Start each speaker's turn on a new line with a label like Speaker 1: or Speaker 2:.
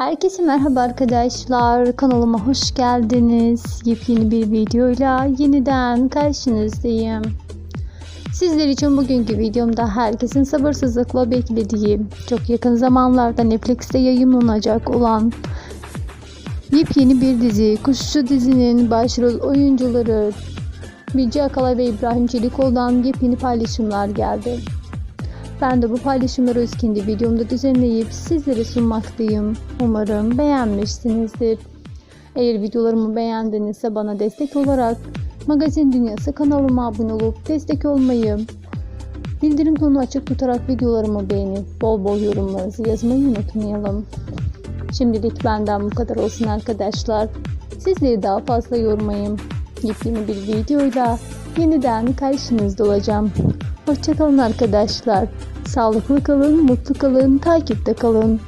Speaker 1: Herkese merhaba arkadaşlar. Kanalıma hoş geldiniz. Yepyeni bir videoyla yeniden karşınızdayım. Sizler için bugünkü videomda herkesin sabırsızlıkla beklediği, çok yakın zamanlarda Netflix'te yayınlanacak olan yepyeni bir dizi. Kuşçu dizinin başrol oyuncuları Bilge Akalay ve İbrahim Çelikoğlu'dan yepyeni paylaşımlar geldi. Ben de bu paylaşımları öz videomda düzenleyip sizlere sunmaktayım. Umarım beğenmişsinizdir. Eğer videolarımı beğendinizse bana destek olarak Magazin Dünyası kanalıma abone olup destek olmayı, bildirim tonu açık tutarak videolarımı beğenip bol bol yorumlarınızı yazmayı unutmayalım. Şimdilik benden bu kadar olsun arkadaşlar. Sizleri daha fazla yormayayım. Yepyeni bir videoyla yeniden karşınızda olacağım. Hoşçakalın arkadaşlar. Sağlıklı kalın, mutlu kalın, takipte kalın.